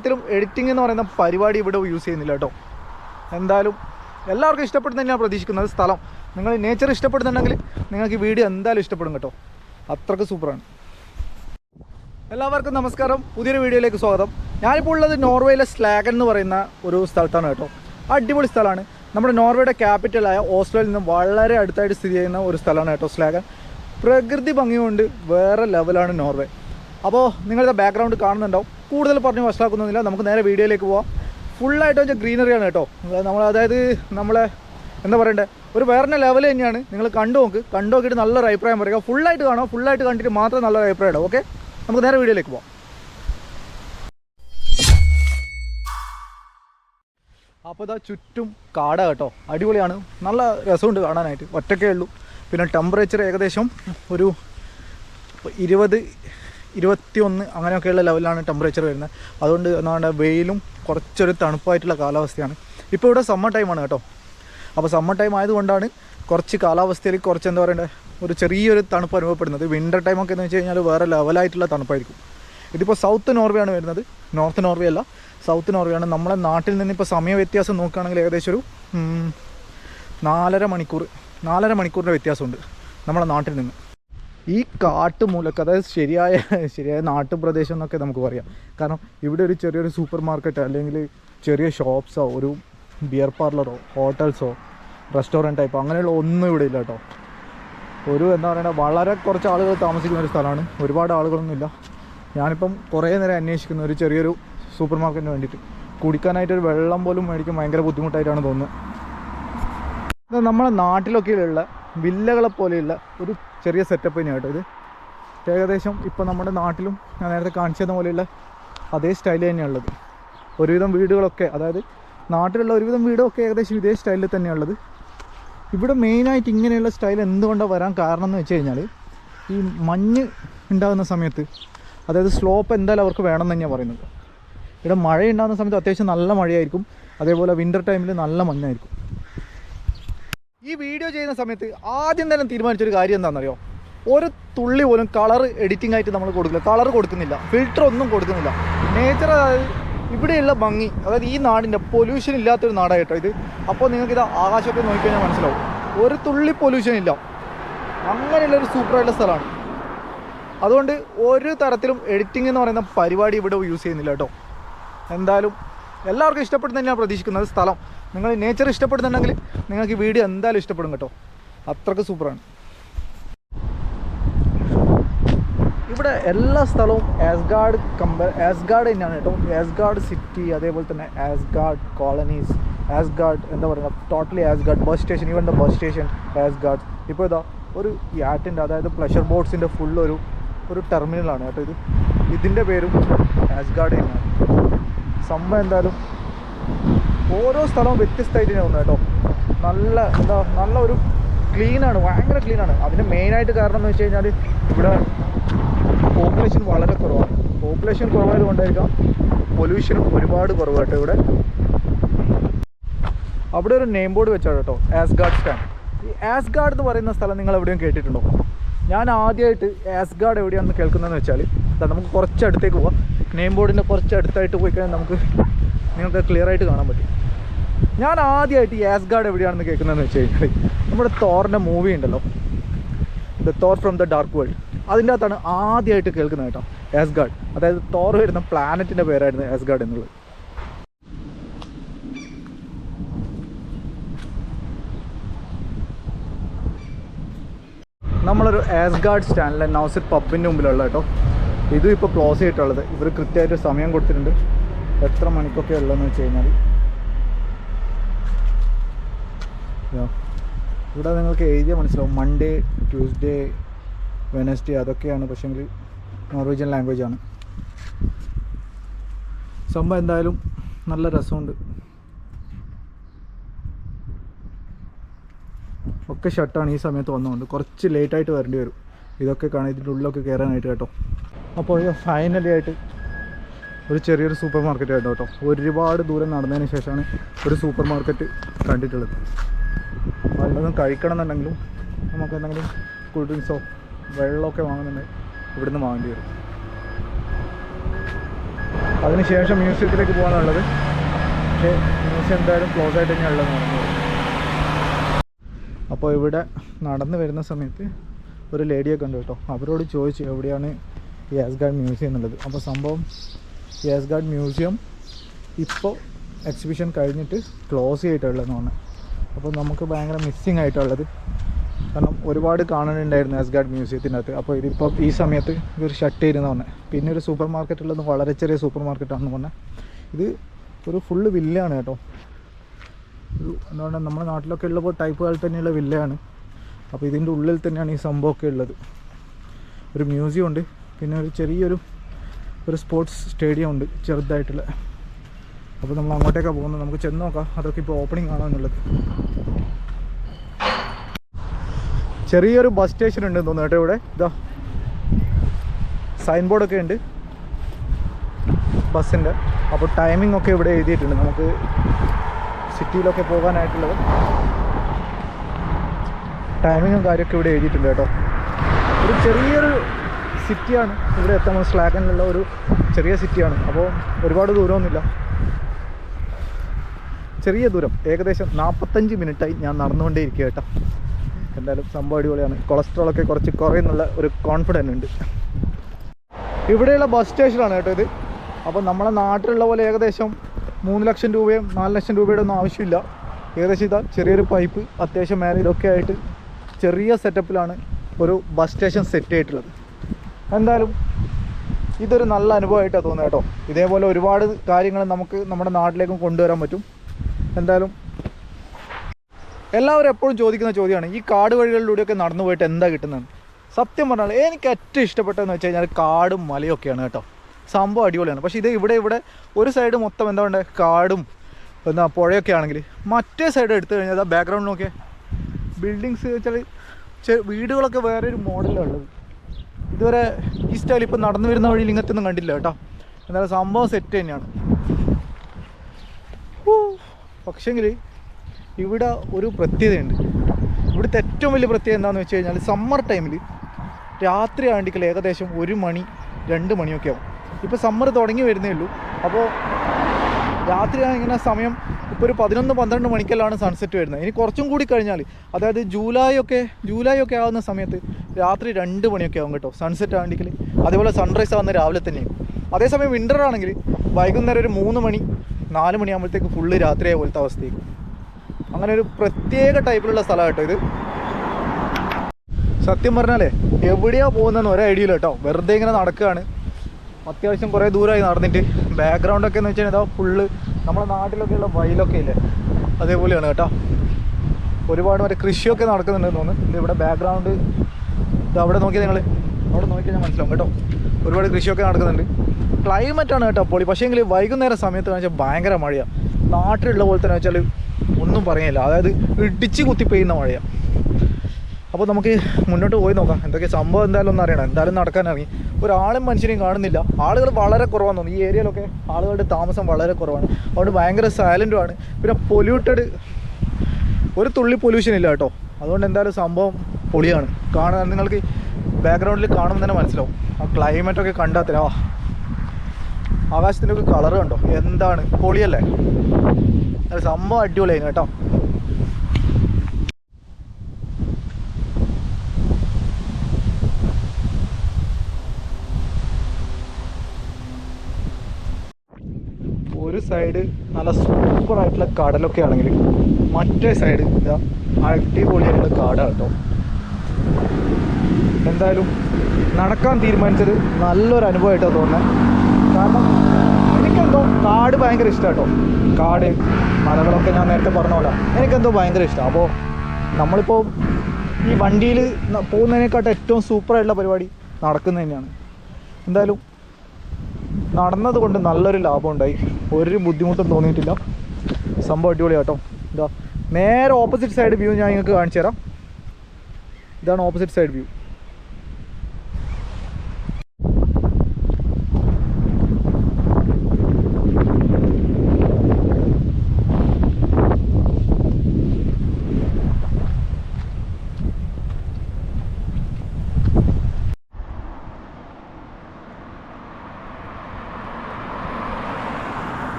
ത്തിലും എഡിറ്റിംഗ് എന്ന് പറയുന്ന പരിപാടി ഇവിടെ യൂസ് ചെയ്യുന്നില്ല കേട്ടോ. എന്തായാലും എല്ലാവർക്കും ഇഷ്ടപ്പെടുന്ന തന്നെയാണ് പ്രതീക്ഷിക്കുന്നത് സ്ഥലം. നിങ്ങൾ നേച്ചർ ഇഷ്ടപ്പെടുന്നുണ്ടെങ്കിൽ നിങ്ങൾക്ക് ഈ വീഡിയോ എന്തായാലും ഇഷ്ടപ്പെടും കേട്ടോ. അത്രയ്ക്ക് സൂപ്പറാണ് എല്ലാവർക്കും നമസ്കാരം. പുതിയൊരു വീഡിയോയിലേക്ക് സ്വാഗതം. ഞാനിപ്പോൾ ഉള്ളത് നോർവേയിലെ സ്ലാഗൻ എന്ന് പറയുന്ന ഒരു സ്ഥലത്താണ് കേട്ടോ. അടിപൊളി സ്ഥലമാണ്. നമ്മുടെ നോർവേയുടെ ക്യാപിറ്റലായ ഓസ്ലോയിൽ നിന്ന് വളരെ അടുത്തായിട്ട് സ്ഥിതി ചെയ്യുന്ന ഒരു സ്ഥലമാണ് കേട്ടോ സ്ലാഗൻ. പ്രകൃതി ഭംഗി കൊണ്ട് വേറെ ലെവലാണ് നോർവേ. അപ്പോൾ നിങ്ങളുടെ ബാക്ക്ഗ്രൗണ്ട് കാണുന്നുണ്ടാവും. കൂടുതൽ പറഞ്ഞ് മനസ്സിലാക്കുന്നില്ല നമുക്ക് നേരെ വീഡിയോയിലേക്ക് പോവാം. ഫുള്ളായിട്ട് വെച്ചാൽ ഗ്രീനറിയാണ് കേട്ടോ. നമ്മൾ അതായത് നമ്മളെ എന്താ പറയണ്ടേ? ഒരു വേറെ ലെവൽ തന്നെയാണ്. നിങ്ങൾ കണ്ടു നോക്ക്. കണ്ടു നോക്കിയിട്ട് നല്ലൊരു അഭിപ്രായം പറയുക ഫുള്ളായിട്ട് കാണുക ഫുള്ളായിട്ട് കണ്ടിട്ട് മാത്രം നല്ലൊരു അഭിപ്രായം ഇടാം. ഓക്കെ നമുക്ക് നേരെ വീഡിയോയിലേക്ക് പോവാം. അപ്പോൾ ഇതാ ചുറ്റും കാട കേട്ടോ. അടിപൊളിയാണ്. നല്ല രസമുണ്ട് കാണാനായിട്ട്. ഒറ്റക്കേ ഉള്ളൂ. പിന്നെ ടെമ്പറേച്ചർ ഏകദേശം ഒരു ഇരുപത് ഇരുപത്തി ഒന്ന് അങ്ങനെയൊക്കെയുള്ള ലെവലിലാണ് ടെമ്പറേച്ചർ വരുന്നത്. അതുകൊണ്ട് എന്താണ് വെയിലും കുറച്ചൊരു തണുപ്പായിട്ടുള്ള കാലാവസ്ഥയാണ്. ഇപ്പോൾ ഇവിടെ സമ്മർ ടൈമാണ് കേട്ടോ. അപ്പോൾ സമ്മർ ടൈം ആയതുകൊണ്ടാണ് കുറച്ച് കാലാവസ്ഥയിൽ കുറച്ച് എന്താ പറയണ്ടേ ഒരു ചെറിയൊരു തണുപ്പ് അനുഭവപ്പെടുന്നത്. വിന്റർ ടൈമൊക്കെ എന്ന് വെച്ച് കഴിഞ്ഞാൽ വേറെ ലെവലായിട്ടുള്ള തണുപ്പായിരിക്കും. ഇതിപ്പോൾ സൗത്ത് നോർവേയാണ് വരുന്നത്. നോർത്ത് നോർവേ അല്ല സൗത്ത് നോർവേയാണ് നമ്മുടെ നാട്ടിൽ നിന്ന് ഇപ്പോൾ സമയ വ്യത്യാസം നോക്കുകയാണെങ്കിൽ ഏകദേശം ഒരു നാലര മണിക്കൂർ നാലര മണിക്കൂറിന്റെ വ്യത്യാസമുണ്ട് നമ്മുടെ നാട്ടിൽ നിന്ന്. ഈ കാട്ടുമൂലക്ക് അതായത് ശരിയായ ശരിയായ നാട്ടുപ്രദേശം എന്നൊക്കെ നമുക്ക് പറയാം. കാരണം ഇവിടെ ഒരു ചെറിയൊരു സൂപ്പർ മാർക്കറ്റ് അല്ലെങ്കിൽ ചെറിയ ഷോപ്സോ ഒരു ബിയർ പാർലറോ ഹോട്ടൽസോ റെസ്റ്റോറന്റ് ടൈപ്പോ അങ്ങനെയുള്ള ഒന്നും ഇവിടെ ഇല്ല കേട്ടോ. ഒരു എന്താ പറയുക വളരെ കുറച്ച് ആളുകൾ താമസിക്കുന്ന ഒരു സ്ഥലമാണ്. ഒരുപാട് ആളുകളൊന്നുമില്ല ഞാനിപ്പം കുറേ നേരം അന്വേഷിക്കുന്ന ഒരു ചെറിയൊരു സൂപ്പർ മാർക്കറ്റിന് വേണ്ടിയിട്ട്. കുടിക്കാനായിട്ട് ഒരു വെള്ളം പോലും മേടിക്കാൻ ഭയങ്കര ബുദ്ധിമുട്ടായിട്ടാണ് തോന്നുന്നത്. നമ്മുടെ നാട്ടിലൊക്കെയുള്ള വില്ലകളെ പോലെയുള്ള ഒരു ചെറിയ സെറ്റപ്പ് തന്നെയാണ് കേട്ടോ ഇത്. ഏകദേശം ഇപ്പോൾ നമ്മുടെ നാട്ടിലും ഞാൻ നേരത്തെ കാണിച്ചത് പോലെയുള്ള അതേ സ്റ്റൈൽ തന്നെയാണുള്ളത് ഒരുവിധം വീടുകളൊക്കെ അതായത് നാട്ടിലുള്ള ഒരുവിധം വീടൊക്കെ ഏകദേശം ഇതേ സ്റ്റൈലിൽ തന്നെയുള്ളത് ഇവിടെ മെയിനായിട്ട് ഇങ്ങനെയുള്ള സ്റ്റൈൽ എന്തുകൊണ്ടാണ് വരാൻ കാരണം എന്ന് വെച്ച് കഴിഞ്ഞാൽ ഈ മഞ്ഞ് ഉണ്ടാകുന്ന സമയത്ത് അതായത് സ്ലോപ്പ് എന്തായാലും അവർക്ക് വേണം എന്ന് തന്നെയാണ് പറയുന്നത്. ഇവിടെ മഴ ഉണ്ടാകുന്ന സമയത്ത് അത്യാവശ്യം നല്ല മഴയായിരിക്കും. അതേപോലെ വിന്റർ ടൈമിൽ നല്ല മഞ്ഞായിരിക്കും. ഈ വീഡിയോ ചെയ്യുന്ന സമയത്ത് ആദ്യം തന്നെ തീരുമാനിച്ചൊരു കാര്യം എന്താണെന്നറിയോ? ഒരു തുള്ളി പോലും കളർ എഡിറ്റിംഗ് ആയിട്ട് നമ്മൾ കൊടുക്കില്ല. കളർ കൊടുക്കുന്നില്ല. ഫിൽറ്റർ ഒന്നും കൊടുക്കുന്നില്ല. നേച്ചർ അതായത് ഇവിടെയുള്ള ഭംഗി അതായത് ഈ നാടിന്റെ പൊല്യൂഷൻ ഇല്ലാത്തൊരു നാടായിട്ടോ ഇത്. അപ്പോൾ നിങ്ങൾക്ക് ഇത് ആകാശമൊക്കെ നോക്കിക്കഴിഞ്ഞാൽ മനസ്സിലാവും. ഒരു തുള്ളി പൊല്യൂഷൻ ഇല്ല. അങ്ങനെയുള്ളൊരു സൂപ്പറായിട്ടുള്ള സ്ഥലമാണ്. അതുകൊണ്ട് ഒരു തരത്തിലും എഡിറ്റിംഗ് എന്ന് പറയുന്ന പരിപാടി ഇവിടെ യൂസ് ചെയ്യുന്നില്ല കേട്ടോ. എന്തായാലും എല്ലാവർക്കും ഇഷ്ടപ്പെടുന്ന തന്നെയാണ് പ്രതീക്ഷിക്കുന്നത് സ്ഥലം. നിങ്ങൾ നേച്ചർ ഇഷ്ടപ്പെടുന്നുണ്ടെങ്കിൽ നിങ്ങൾക്ക് ഈ വീഡിയോ എന്തായാലും ഇഷ്ടപ്പെടും കേട്ടോ. അത്രയ്ക്ക് സൂപ്പറാണ് ഇവിടെ എല്ലാ സ്ഥലവും ആസ്ഗാർഡ് കമ്പ ആസ്ഗാർഡ് തന്നെയാണ് കേട്ടോ. ആസ്ഗാർഡ് സിറ്റി അതേപോലെ തന്നെ ആസ്ഗാർഡ് കോളനീസ് ആസ്ഗാർഡ് എന്താ പറയുക totally Asgard bus station even the bus station Asgard ഇപ്പോൾ ഇതാ ഒരു യാറ്റിന്റെ അതായത് പ്ലഷർ ബോട്ട്സിന്റെ ഫുൾ ഒരു ഒരു ടെർമിനലാണ് കേട്ടോ ഇത്. ഇതിന്റെ പേരും ആസ്ഗാർഡ് തന്നെയാണ്. സംഭവം എന്തായാലും ഓരോ സ്ഥലവും വ്യത്യസ്തമായിട്ട് തന്നെ കേട്ടോ. നല്ല എന്താ നല്ല ഒരു ക്ലീനാണ് ഭയങ്കര ക്ലീനാണ് അതിന് മെയിനായിട്ട് കാരണം എന്ന് വെച്ച് കഴിഞ്ഞാൽ ഇവിടെ പോപ്പുലേഷൻ വളരെ കുറവാണ്. പോപ്പുലേഷൻ കുറവായത് കൊണ്ടായിരിക്കാം പൊല്യൂഷനും ഒരുപാട് കുറവാട്ടോ ഇവിടെ. അവിടെ ഒരു നെയിം ബോർഡ് വെച്ചാണ് കേട്ടോ ആസ്ഗാർഡ് സ്റ്റാൻഡ് ഈ ആസ്ഗാർഡ് എന്ന് പറയുന്ന സ്ഥലം നിങ്ങൾ എവിടെയും കേട്ടിട്ടുണ്ടോ? ഞാൻ ആദ്യമായിട്ട് ആസ്ഗാർഡ് എവിടെയാണെന്ന് കേൾക്കുന്നതെന്ന് വെച്ചാൽ നമുക്ക് കുറച്ച് അടുത്തേക്ക് പോവാം. നെയിം ബോർഡിന്റെ കുറച്ച് അടുത്തായിട്ട് പോയി കഴിഞ്ഞാൽ നമുക്ക് നിങ്ങൾക്ക് ക്ലിയർ ആയിട്ട് കാണാൻ പറ്റും. ഞാൻ ആദ്യമായിട്ട് ഈ ആസ്ഗാർഡ് എവിടെയാണെന്ന് കേൾക്കുന്നതെന്ന് വെച്ച് കഴിഞ്ഞാൽ നമ്മുടെ തോറിന്റെ മൂവി ഉണ്ടല്ലോ. The Thor from the Dark World അതിന്റെ അകത്താണ് ആദ്യമായിട്ട് കേൾക്കുന്നത് കേട്ടോ ആസ്ഗാർഡ് അതായത് തോർ വരുന്ന പ്ലാനറ്റിന്റെ പേരായിരുന്നു ആസ്ഗാർഡ് എന്നുള്ളത്. നമ്മളൊരു ആസ്ഗാർഡ് സ്റ്റാൻഡിലെ നൗസിർ പബ്ബിന്റെ മുമ്പിലുള്ള കേട്ടോ ഇതും ഇപ്പോൾ ക്ലോസ് ചെയ്തിട്ടുള്ളത്. ഇവർ കൃത്യമായിട്ട് സമയം കൊടുത്തിട്ടുണ്ട്. എത്ര മണിക്കൊക്കെ ഉള്ളതെന്ന് വെച്ച് കഴിഞ്ഞാൽ ഇവിടെ നിങ്ങൾക്ക് എഴുതിയാൽ മനസ്സിലാവും. മൺഡേ ട്യൂസ്ഡേ വെനസ്ഡേ അതൊക്കെയാണ് പക്ഷേങ്കിൽ നോർവീജിയൻ ലാംഗ്വേജ് ആണ്. സംഭവം എന്തായാലും നല്ല രസമുണ്ട്. ഒക്കെ ഷട്ടാണ് ഈ സമയത്ത് വന്നുകൊണ്ട് കുറച്ച് ലേറ്റായിട്ട് വരേണ്ടി വരും. ഇതൊക്കെ കാണാൻ ഇതിന്റെ ഉള്ളിലൊക്കെ കയറാനായിട്ട് കേട്ടോ. അപ്പോൾ ഫൈനലി ആയിട്ട് ഒരു ചെറിയൊരു സൂപ്പർ മാർക്കറ്റ് ആയിട്ട്. കേട്ടോ ഒരുപാട് ദൂരം നടന്നതിന് ശേഷമാണ് ഒരു സൂപ്പർ മാർക്കറ്റ് കണ്ടിട്ടുള്ളത്. വല്ലതും കഴിക്കണം എന്നുണ്ടെങ്കിലും നമുക്ക് എന്തെങ്കിലും കൂൾ ഡ്രിങ്ക്സോ വെള്ളമൊക്കെ വാങ്ങുന്നുണ്ടെങ്കിൽ ഇവിടുന്ന് വാങ്ങേണ്ടി വരും. അതിനുശേഷം മ്യൂസിയത്തിലേക്ക് പോകാനുള്ളത്. പക്ഷേ മ്യൂസിയം എന്തായാലും ക്ലോസ് ആയിട്ട് തന്നെയാണ് പറഞ്ഞത് അപ്പോൾ ഇവിടെ നടന്നു വരുന്ന സമയത്ത് ഒരു ലേഡിയെ കണ്ടു കേട്ടോ. അവരോട് ചോദിച്ചു എവിടെയാണ് യാസ് ഗാർഡ് മ്യൂസിയം എന്നുള്ളത്. അപ്പോൾ സംഭവം യാസ് ഗാർഡ് മ്യൂസിയം ഇപ്പോൾ എക്സിബിഷൻ കഴിഞ്ഞിട്ട് ക്ലോസ് ചെയ്തിട്ടുള്ളതെന്ന് പറഞ്ഞു. അപ്പോൾ നമുക്ക് ഭയങ്കര മിസ്സിങ് ആയിട്ടുള്ളത്. കാരണം ഒരുപാട് കാണാനുണ്ടായിരുന്നു എസ്ഗാഡ് ഗാർഡ് മ്യൂസിയത്തിനകത്ത് അപ്പോൾ ഇതിപ്പോൾ ഈ സമയത്ത് ഇതൊരു ഷട്ട് ചെയ്തെന്ന് പറഞ്ഞത് പിന്നെ ഒരു സൂപ്പർ മാർക്കറ്റ് ഉള്ളത് വളരെ ചെറിയ സൂപ്പർ മാർക്കറ്റാണെന്ന് പറഞ്ഞാൽ ഇത് ഒരു ഫുള്ള് വില്ലാണ് കേട്ടോ. ഒരു എന്താ നമ്മുടെ നാട്ടിലൊക്കെ ഉള്ളപ്പോൾ ടൈപ്പ് പോലെ തന്നെയുള്ള വില്ലയാണ് അപ്പോൾ ഇതിന്റെ ഉള്ളിൽ തന്നെയാണ് ഈ സംഭവമൊക്കെ ഉള്ളത്. ഒരു മ്യൂസിയം ഉണ്ട്. പിന്നെ ഒരു ചെറിയൊരു ഒരു സ്പോർട്സ് സ്റ്റേഡിയം ഉണ്ട് ചെറുതായിട്ടുള്ള. അപ്പോൾ നമ്മൾ അങ്ങോട്ടേക്കാണ് പോകുന്നത്. നമുക്ക് ചെന്ന് നോക്കാം അതൊക്കെ ഇപ്പോൾ ഓപ്പണിംഗ് ആണോ എന്നുള്ളത്. ചെറിയൊരു ബസ് സ്റ്റേഷൻ ഉണ്ട് തോന്നുന്നു കേട്ടോ ഇവിടെ. ഇതാ. സൈൻ ബോർഡൊക്കെ ഉണ്ട്. ബസ്സിന്റെ അപ്പോൾ ടൈമിംഗ് ഒക്കെ ഇവിടെ എഴുതിയിട്ടുണ്ട്. നമുക്ക് സിറ്റിയിലൊക്കെ പോകാനായിട്ടുള്ളത്. ടൈമിങ്ങും കാര്യമൊക്കെ ഇവിടെ എഴുതിയിട്ടുണ്ട് കേട്ടോ. ഒരു ചെറിയൊരു സിറ്റിയാണ് ഇവിടെ എത്താൻ സ്ലാഗനിലുള്ള ഒരു ചെറിയ സിറ്റിയാണ് അപ്പോൾ ഒരുപാട് ദൂരമൊന്നുമില്ല. ചെറിയ ദൂരം ഏകദേശം നാൽപ്പത്തഞ്ച് മിനിറ്റായി ഞാൻ നടന്നുകൊണ്ടേ ഇരിക്കുക കേട്ടോ. എന്തായാലും സംഭവം അടിപൊളിയാണ്. കൊളസ്ട്രോളൊക്കെ കുറച്ച് കുറയുന്നുള്ള ഒരു കോൺഫിഡന്റ് ഉണ്ട്. ഇവിടെയുള്ള ബസ് സ്റ്റേഷനാണ് കേട്ടോ ഇത്. അപ്പോൾ നമ്മളെ നാട്ടിലുള്ള പോലെ ഏകദേശം മൂന്ന് ലക്ഷം രൂപയും നാല് ലക്ഷം രൂപയുടെ ഒന്നും ആവശ്യമില്ല. ഏകദേശം ഇതാ ചെറിയൊരു പൈപ്പ് അത്യാവശ്യം മേലെ ഇതൊക്കെ ആയിട്ട് ചെറിയ സെറ്റപ്പിലാണ് ഒരു ബസ് സ്റ്റേഷൻ സെറ്റ് ചെയ്തിട്ടുള്ളത്. എന്തായാലും ഇതൊരു നല്ല അനുഭവമായിട്ടാണ് തോന്നുന്നത് കേട്ടോ. ഇതേപോലെ ഒരുപാട് കാര്യങ്ങൾ നമുക്ക് നമ്മുടെ നാട്ടിലേക്കും കൊണ്ടുവരാൻ പറ്റും. എന്തായാലും എല്ലാവരും എപ്പോഴും ചോദിക്കുന്ന ചോദ്യമാണ് ഈ കാട് വഴികളിലൂടെയൊക്കെ നടന്നു പോയിട്ട് എന്താ കിട്ടുന്നത് സത്യം പറഞ്ഞാൽ എനിക്ക് ഏറ്റവും ഇഷ്ടപ്പെട്ടതെന്ന് വെച്ച് കഴിഞ്ഞാൽ കാടും മലയൊക്കെയാണ് കേട്ടോ. സംഭവം അടിപൊളിയാണ്. പക്ഷേ ഇത് ഇവിടെ ഇവിടെ ഒരു സൈഡ് മൊത്തം എന്താ വേണ്ടത് കാടും എന്താ പുഴയൊക്കെ ആണെങ്കിൽ മറ്റേ സൈഡ് എടുത്തു കഴിഞ്ഞാൽ ആ ബാക്ക്ഗ്രൗണ്ട് നോക്കിയാൽ ബിൽഡിങ്സ് വെച്ചാൽ വീടുകളൊക്കെ വേറെ ഒരു മോഡലാണ് ഉള്ളത്. ഇതുവരെ ഈ സ്റ്റൈൽ ഇപ്പം നടന്നു വരുന്ന വഴിയിൽ ഇങ്ങനത്തെ ഒന്നും കണ്ടില്ല കേട്ടോ. എന്നാലും സംഭവം സെറ്റ് തന്നെയാണ്. പക്ഷേങ്കിൽ ഇവിടെ ഒരു പ്രത്യേകതയുണ്ട്. ഇവിടുത്തെ ഏറ്റവും വലിയ പ്രത്യേകത എന്താണെന്ന് വെച്ച് കഴിഞ്ഞാൽ സമ്മർ ടൈമിൽ രാത്രി ആണ്ടിക്കൽ ഏകദേശം ഒരു മണി രണ്ട് മണിയൊക്കെ ആവും. ഇപ്പോൾ സമ്മർ തുടങ്ങി വരുന്നേ ഉള്ളൂ. അപ്പോൾ രാത്രി ഇങ്ങനെ സമയം ഇപ്പോൾ ഒരു പതിനൊന്ന് പന്ത്രണ്ട് മണിക്കെല്ലാം സൺസെറ്റ് വരുന്നത്. ഇനി കുറച്ചും കൂടി കഴിഞ്ഞാൽ അതായത് ജൂലൈ ഒക്കെ ജൂലൈ ഒക്കെ ആവുന്ന സമയത്ത് രാത്രി രണ്ട് മണിയൊക്കെ ആവും കേട്ടോ സൺസെറ്റ് ആണെങ്കിൽ അതേപോലെ സൺറൈസ് ആവുന്ന രാവിലെ തന്നെയാകും അതേസമയം വിന്റർ ആണെങ്കിൽ വൈകുന്നേരം ഒരു മൂന്ന് മണി നാല് മണിയാകുമ്പോഴത്തേക്ക് ഫുള്ള് രാത്രിയായ പോലത്തെ അവസ്ഥയായിരിക്കും അങ്ങനെ ഒരു പ്രത്യേക ടൈപ്പിലുള്ള സ്ഥലം കേട്ടോ ഇത്. സത്യം പറഞ്ഞാലേ എവിടെയാ പോകുന്നതെന്ന് ഒരു ഐഡിയ കേട്ടോ. വെറുതെ ഇങ്ങനെ നടക്കുകയാണ് അത്യാവശ്യം കുറേ ദൂരമായി നടന്നിട്ട്. ബാക്ക്ഗ്രൗണ്ട് ഒക്കെ എന്ന് വെച്ചാൽ ഇതാ ഫുള്ള് നമ്മുടെ നാട്ടിലൊക്കെ ഉള്ള വയലൊക്കെ ഇല്ലേ? അതേപോലെയാണ് കേട്ടോ. ഒരുപാട് വരെ കൃഷിയൊക്കെ നടക്കുന്നുണ്ടെന്ന് തോന്നുന്നു. ഇവിടെ ബാക്ക്ഗ്രൗണ്ട് ഇത് അവിടെ നോക്കിയാൽ നിങ്ങൾ അവിടെ നോക്കിയാൽ ഞാൻ മനസ്സിലാവും കേട്ടോ. ഒരുപാട് കൃഷിയൊക്കെ നടക്കുന്നുണ്ട്. ക്ലൈമറ്റ് ആണ് കേട്ടോ പൊളി. പക്ഷേ എങ്കിൽ വൈകുന്നേരം സമയത്ത് വെച്ചാൽ ഭയങ്കര മഴയാണ് നാട്ടിലുള്ള പോലെ തന്നെ വെച്ചാൽ ഒന്നും പറയുന്നില്ല അതായത് ഇടിച്ച് കുത്തി പെയ്യുന്ന മഴയാണ് അപ്പോൾ നമുക്ക് മുന്നോട്ട് പോയി നോക്കാം. എന്തൊക്കെ സംഭവം എന്തായാലും ഒന്നും അറിയണം. എന്തായാലും നടക്കാൻ ഇറങ്ങി. ഒരാളും മനുഷ്യനെയും കാണുന്നില്ല. ആളുകൾ വളരെ കുറവാണ് തോന്നുന്നു. ഈ ഏരിയയിലൊക്കെ ആളുകളുടെ താമസം വളരെ കുറവാണ്. അതുകൊണ്ട് ഭയങ്കര സൈലന്റുമാണ് പിന്നെ പൊല്യൂട്ടഡ് ഒരു തുള്ളി പൊല്യൂഷൻ ഇല്ല കേട്ടോ. അതുകൊണ്ട് എന്തായാലും സംഭവം പൊളിയാണ്. കാണാൻ നിങ്ങൾക്ക് ബാക്ക്ഗ്രൗണ്ടിൽ കാണുമ്പോൾ തന്നെ മനസ്സിലാവും. ആ ക്ലൈമറ്റൊക്കെ കണ്ടാൽ തരാ ആകാശത്തിന്റെ ഒക്കെ കളർ കണ്ടോ? എന്താണ്? പൊളിയല്ലേ? സംഭവം അടിപൊളിയായിരുന്നു കേട്ടോ. ഒരു സൈഡ് നല്ല സൂപ്പർ ആയിട്ടുള്ള കടലൊക്കെ ആണെങ്കിൽ മറ്റേ സൈഡ് ഇതാ അടിപൊളിയായിട്ടുള്ള കാടാണ് കേട്ടോ. എന്തായാലും നടക്കാൻ തീരുമാനിച്ചത് നല്ലൊരു അനുഭവമായിട്ടാണ് തോന്നുന്നത് കാരണം എനിക്കെന്തോ കാട് ഭയങ്കര ഇഷ്ടമാണ് കേട്ടോ കാട് മലകളൊക്കെ ഞാൻ നേരത്തെ പറഞ്ഞ പോലെ. എനിക്കെന്തോ ഭയങ്കര ഇഷ്ടമാണ് അപ്പോൾ നമ്മളിപ്പോൾ ഈ വണ്ടിയിൽ പോകുന്നതിനേക്കാട്ടും ഏറ്റവും സൂപ്പറായിട്ടുള്ള പരിപാടി നടക്കുന്നത് തന്നെയാണ്. എന്തായാലും നടന്നത് കൊണ്ട് നല്ലൊരു ലാഭം ഉണ്ടായി ഒരു ബുദ്ധിമുട്ടും തോന്നിയിട്ടില്ല. സംഭവം അടിപൊളി കേട്ടോ ഇതാ നേരെ ഓപ്പോസിറ്റ് സൈഡ് വ്യൂ ഞാൻ നിങ്ങൾക്ക് കാണിച്ചു തരാം ഇതാണ് ഓപ്പോസിറ്റ് സൈഡ് വ്യൂ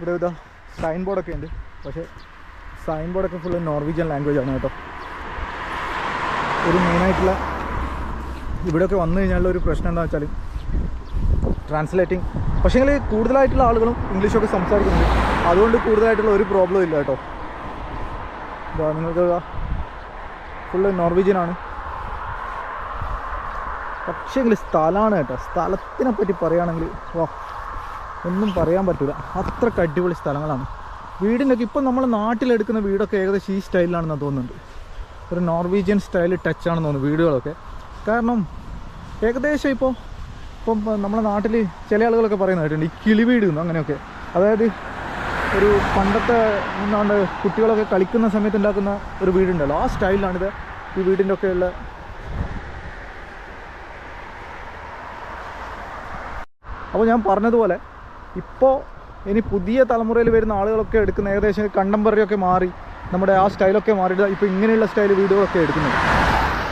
ഇവിടെ ഇതാ സൈൻ ബോർഡൊക്കെ ഉണ്ട്. പക്ഷേ സൈൻ ബോർഡൊക്കെ ഫുൾ നോർവീജിയൻ ലാംഗ്വേജ് ആണ് കേട്ടോ. ഒരു മെയിനായിട്ടുള്ള ഇവിടെയൊക്കെ വന്നു കഴിഞ്ഞാലുള്ള ഒരു പ്രശ്നം എന്താണെന്ന് വെച്ചാൽ ട്രാൻസ്ലേറ്റിംഗ് പക്ഷേങ്കിൽ കൂടുതലായിട്ടുള്ള ആളുകളും ഇംഗ്ലീഷൊക്കെ സംസാരിക്കുന്നുണ്ട്. അതുകൊണ്ട് കൂടുതലായിട്ടുള്ള ഒരു പ്രോബ്ലം ഇല്ല കേട്ടോ. ഇതാ നിങ്ങൾക്ക് ഫുള്ള് നോർവീജിയനാണ് പക്ഷേങ്കിൽ സ്ഥലമാണ് കേട്ടോ. സ്ഥലത്തിനെ പറ്റി പറയുകയാണെങ്കിൽ വാ ഒന്നും പറയാൻ പറ്റില്ല അത്രയ്ക്ക് അടിപൊളി സ്ഥലങ്ങളാണ്. വീടിന്റെ ഒക്കെ ഇപ്പം നമ്മൾ നാട്ടിലെടുക്കുന്ന വീടൊക്കെ ഏകദേശം ഈ സ്റ്റൈലിലാണെന്ന് തോന്നുന്നുണ്ട്. ഒരു നോർവീജിയൻ സ്റ്റൈൽ ടച്ച് ആണെന്ന് തോന്നുന്നു വീടുകളൊക്കെ. കാരണം ഏകദേശം ഇപ്പോൾ ഇപ്പം നമ്മുടെ നാട്ടിൽ ചില ആളുകളൊക്കെ പറയുന്നത് ഈ കിളി വീട് എന്ന് അങ്ങനെയൊക്കെ. അതായത് ഒരു പണ്ടത്തെ എന്താണ്ട് കുട്ടികളൊക്കെ കളിക്കുന്ന സമയത്ത് ഉണ്ടാക്കുന്ന ഒരു വീടുണ്ടല്ലോ. ആ സ്റ്റൈലിലാണിത് ഈ വീടിന്റെ ഉള്ള അപ്പോൾ ഞാൻ പറഞ്ഞതുപോലെ ഇപ്പോൾ ഇനി പുതിയ തലമുറയിൽ വരുന്ന ആളുകളൊക്കെ എടുക്കുന്ന ഏകദേശം കണ്ടംപററി ഒക്കെ മാറി നമ്മുടെ ആ സ്റ്റൈലൊക്കെ മാറിയിട്ട് ഇപ്പോൾ ഇങ്ങനെയുള്ള സ്റ്റൈൽ വീഡിയോകളൊക്കെ എടുക്കുന്നത്.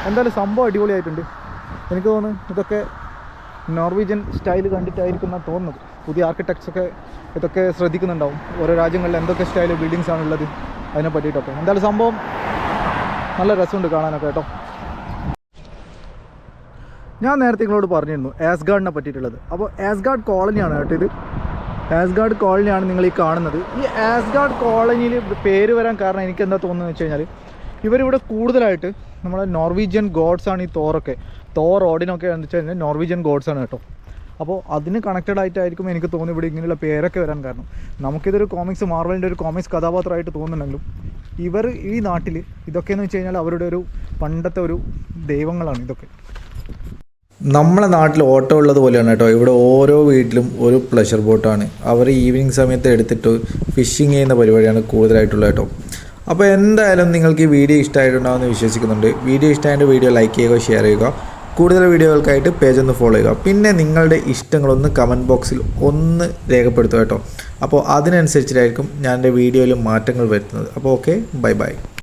എന്തായാലും സംഭവം അടിപൊളിയായിട്ടുണ്ട്. എനിക്ക് തോന്നുന്നു ഇതൊക്കെ നോർവീജിയൻ സ്റ്റൈൽ കണ്ടിട്ടായിരിക്കും തോന്നുന്നത്. പുതിയ ആർക്കിടെക്ട്സൊക്കെ ഇതൊക്കെ ശ്രദ്ധിക്കുന്നുണ്ടാവും. ഓരോ രാജ്യങ്ങളിൽ എന്തൊക്കെ സ്റ്റൈൽ ബിൽഡിങ്സ് ആണുള്ളത് അതിനെ പറ്റിയിട്ടൊക്കെ. എന്തായാലും സംഭവം നല്ല രസമുണ്ട് കാണാനൊക്കെ കേട്ടോ. ഞാൻ നേരത്തെ നിങ്ങളോട് പറഞ്ഞിരുന്നു ആസ്ഗാർഡിനെ പറ്റിയിട്ടുള്ളത്. അപ്പോൾ ആസ്ഗാർഡ് കോളനിയാണ് കേട്ടോ ഇത്. ആസ്ഗാർഡ് കോളനിയാണ് നിങ്ങൾ ഈ കാണുന്നത്. ഈ ആസ്ഗാർഡ് കോളനിയിൽ പേര് വരാൻ കാരണം എനിക്ക് എന്താ തോന്നുന്നത് വെച്ച് കഴിഞ്ഞാൽ ഇവരിവിടെ കൂടുതലായിട്ട് നമ്മളെ നോർവീജിയൻ ഗോഡ്സ് ആണ് ഈ തോറൊക്കെ. തോർ ഓടിനൊക്കെ എന്ന് വെച്ച് കഴിഞ്ഞാൽ നോർവീജിയൻ ഗോഡ്സ് ആണ് കേട്ടോ. അപ്പോൾ അതിന് കണക്റ്റഡ് ആയിട്ടായിരിക്കും എനിക്ക് തോന്നുന്നു ഇവിടെ ഇങ്ങനെയുള്ള പേരൊക്കെ വരാൻ കാരണം. നമുക്കിതൊരു കോമിക്സ് മാർവലിന്റെ ഒരു കോമിക്സ് കഥാപാത്രമായിട്ട് തോന്നുന്നുണ്ടെങ്കിലും ഇവർ ഈ നാട്ടിൽ ഇതൊക്കെയെന്ന് വെച്ച് കഴിഞ്ഞാൽ അവരുടെ ഒരു പണ്ടത്തെ ഒരു ദൈവങ്ങളാണ് ഇതൊക്കെ. നമ്മളെ നാട്ടിൽ ഓട്ടോ ഉള്ളത് പോലെയാണ് കേട്ടോ. ഇവിടെ ഓരോ വീട്ടിലും ഒരു പ്ലഷർ ബോട്ടാണ് അവർ ഈവനിങ് സമയത്ത് എടുത്തിട്ട് ഫിഷിങ് ചെയ്യുന്ന പരിപാടിയാണ് കൂടുതലായിട്ടുള്ളത് കേട്ടോ. അപ്പോൾ എന്തായാലും നിങ്ങൾക്ക് ഈ വീഡിയോ ഇഷ്ടമായിട്ടുണ്ടാവുമെന്ന് വിശ്വസിക്കുന്നുണ്ട്. വീഡിയോ ഇഷ്ടമായിട്ട് വീഡിയോ ലൈക്ക് ചെയ്യുക ഷെയർ ചെയ്യുക. കൂടുതൽ വീഡിയോകൾക്കായിട്ട് പേജ് ഒന്ന് ഫോളോ ചെയ്യുക. പിന്നെ നിങ്ങളുടെ ഇഷ്ടങ്ങളൊന്ന് കമന്റ് ബോക്സിൽ ഒന്ന് രേഖപ്പെടുത്തുക കേട്ടോ. അപ്പോൾ അതിനനുസരിച്ചിട്ടായിരിക്കും ഞാൻ എന്റെ വീഡിയോയിൽ മാറ്റങ്ങൾ വരുത്തുന്നത്. അപ്പോൾ ഓക്കെ ബൈ ബൈ